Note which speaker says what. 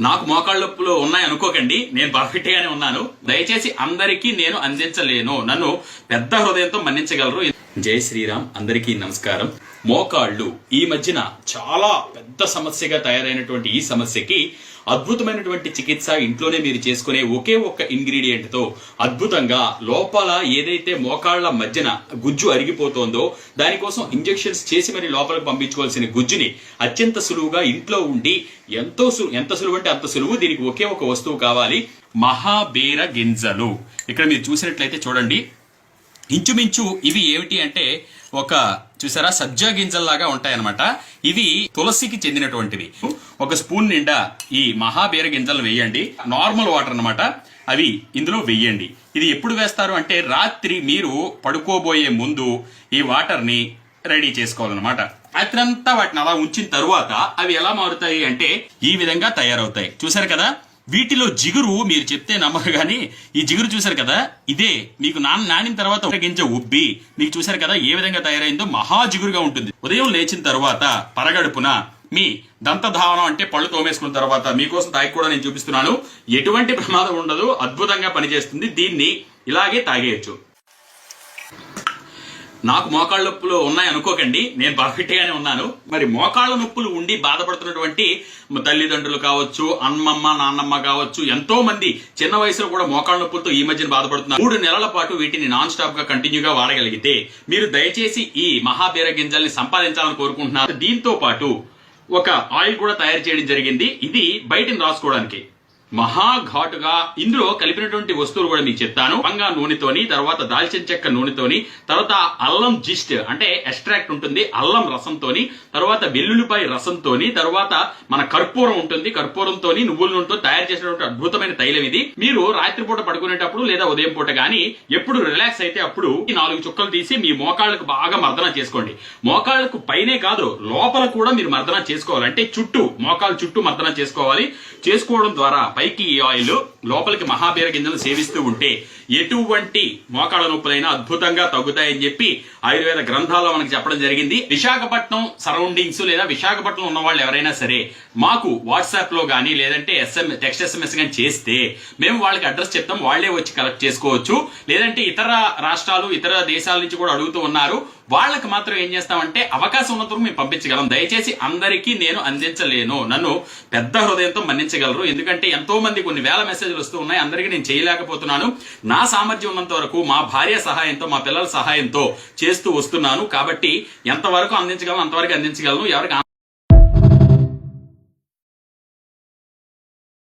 Speaker 1: నాకు మోకాళ్ళ నొప్పులు ఉన్నాయి అనుకోకండి నేను పర్ఫెక్ట్ గానే ఉన్నాను. దయచేసి అందరికీ నేను అందించలేను. నన్ను పెద్ద హృదయంతో మన్నించగలరు. జై శ్రీరామ్ అందరికీ నమస్కారం. మోకాళ్ళు ఈ మధ్యన చాలా పెద్ద సమస్యగా తయారైనటువంటి ఈ సమస్యకి అద్భుతమైనటువంటి చికిత్స ఇంట్లోనే మీరు చేసుకునే ఒకే ఒక్క ఇంగ్రీడియంట్తో అద్భుతంగా లోపల ఏదైతే మోకాళ్ళ మధ్యన గుజ్జు అరిగిపోతోందో దానికోసం ఇంజెక్షన్స్ చేసి మరి లోపలికి పంపించుకోవాల్సిన గుజ్జుని అత్యంత సులువుగా ఇంట్లో ఉండి ఎంతో సు ఎంత సులువు అంటే అంత సులువు దీనికి ఒకే ఒక వస్తువు కావాలి మహాబీర గింజలు. ఇక్కడ మీరు చూసినట్లయితే చూడండి. ఇంచుమించు ఇవి ఏమిటి అంటే ఒక చూసారా? సజ్జా గింజల్లాగా ఉంటాయన్నమాట. ఇవి తులసికి చెందినటువంటివి. ఒక స్పూన్ నిండా ఈ మహాబీర గింజలు వేయండి. నార్మల్ వాటర్ అన్నమాట. అవి ఇందులో వెయ్యండి ఇది ఎప్పుడు వేస్తారు అంటే రాత్రి మీరు పడుకోబోయే ముందు ఈ వాటర్ని రెడీ చేసుకోవాలన్నమాట. రాత్రంతా వాటిని అలా ఉంచిన తరువాత అవి ఎలా మారుతాయి అంటే ఈ విధంగా తయారవుతాయి. చూసారు కదా? వీటిలో జిగురు మీరు చెప్తే నమ్మరు కానీ ఈ జిగురు చూశారు కదా? ఇదే. మీకు నాన్న నానిన తర్వాత ఒక గింజ ఉబ్బి. మీకు చూశారు కదా? ఏ విధంగా తయారైందో? మహా జిగురుగా ఉంటుంది. ఉదయం లేచిన తర్వాత పరగడుపున మీ దంతధావనం అంటే పళ్ళు తోమేసుకున్న తర్వాత మీకోసం తాగి కూడా నేను చూపిస్తున్నాను. ఎటువంటి ప్రమాదం ఉండదు. అద్భుతంగా పనిచేస్తుంది. దీన్ని ఇలాగే తాగేయచ్చు. నాకు మోకాళ్ళ నొప్పులు ఉన్నాయి అనుకోకండి నేను పర్ఫెక్ట్గానే ఉన్నాను. మరి మోకాళ్ళ నొప్పులు ఉండి బాధపడుతున్నటువంటి తల్లిదండ్రులు కావచ్చు అమ్మమ్మ నాన్నమ్మ కావచ్చు ఎంతో మంది చిన్న వయసులో కూడా మోకాళ్ళ నొప్పులతో ఈ మధ్యన బాధపడుతున్నారు. మూడు నెలల పాటు వీటిని నాన్ స్టాప్గా కంటిన్యూగా వాడగలిగితే మీరు దయచేసి ఈ మహాబీర గింజల్ని సంపాదించాలని కోరుకుంటున్నారు. దీంతో పాటు ఒక ఆయిల్ కూడా తయారు చేయడం జరిగింది. ఇది బయటని రాసుకోవడానికి. మహాఘాటుగా ఇందులో కలిపినటువంటి వస్తువులు కూడా మీకు చెప్తాను. వంగా నూనెతోని తర్వాత దాల్చిన చెక్క నూనెతోని తర్వాత అల్లం జిస్ట్ అంటే ఎక్స్ట్రాక్ట్ ఉంటుంది అల్లం రసంతోని తర్వాత వెల్లుల్లిపాయ రసంతోని తర్వాత మన కర్పూరం ఉంటుంది. కర్పూరంతోని నువ్వుల నూనెతో తయారు చేసినటువంటి అద్భుతమైన తైలం ఇది. మీరు రాత్రిపూట పడుకునేటప్పుడు లేదా ఉదయం పూట గానీ ఎప్పుడు రిలాక్స్ అయితే అప్పుడు ఈ నాలుగు చుక్కలు తీసి మీ మోకాళ్ళకు బాగా మర్దన చేసుకోండి. మోకాళ్ళకు పైనే కాదు లోపల కూడా మీరు మర్దన చేసుకోవాలి అంటే చుట్టూ మోకాళ్ళ చుట్టూ మర్దన చేసుకోవాలి. చేసుకోవడం ద్వారా పైకి ఈ ఆయిల్ లోపలికి మహాబీర గింజలు సేవిస్తూ ఉంటే ఎటువంటి మోకాళ్ళ నొప్పులైనా అద్భుతంగా తగ్గుతాయని చెప్పి ఆయుర్వేద గ్రంథాల్లో మనకు చెప్పడం జరిగింది. విశాఖపట్నం సరౌండింగ్స్ లేదా విశాఖపట్నం ఉన్న వాళ్ళు ఎవరైనా సరే మాకు వాట్సాప్లో కానీ లేదంటే ఎస్ఎం టెక్స్ట్ ఎస్ఎంఎస్ కానీ చేస్తే మేము వాళ్ళకి అడ్రస్ చెప్తాం వాళ్ళే వచ్చి కలెక్ట్ చేసుకోవచ్చు. లేదంటే ఇతర రాష్ట్రాలు ఇతర దేశాల నుంచి కూడా అడుగుతూ ఉన్నారు. వాళ్ళకి మాత్రం ఏం చేస్తామంటే అవకాశం ఉన్నంత మేము పంపించగలం. దయచేసి అందరికీ నేను అందించలేను. నన్ను పెద్ద హృదయంతో మన్నించగలరు. ఎందుకంటే ఎంతో మంది కొన్ని వేల మెసేజ్లు వస్తూ ఉన్నాయి. అందరికీ నేను చేయలేకపోతున్నాను. నా సామర్థ్యం ఉన్నంత వరకు మా భార్య సహాయంతో మా పిల్లల సహాయంతో చేస్తూ వస్తున్నాను. కాబట్టి ఎంతవరకు అందించగలను అంతవరకు అందించగలను ఎవరికి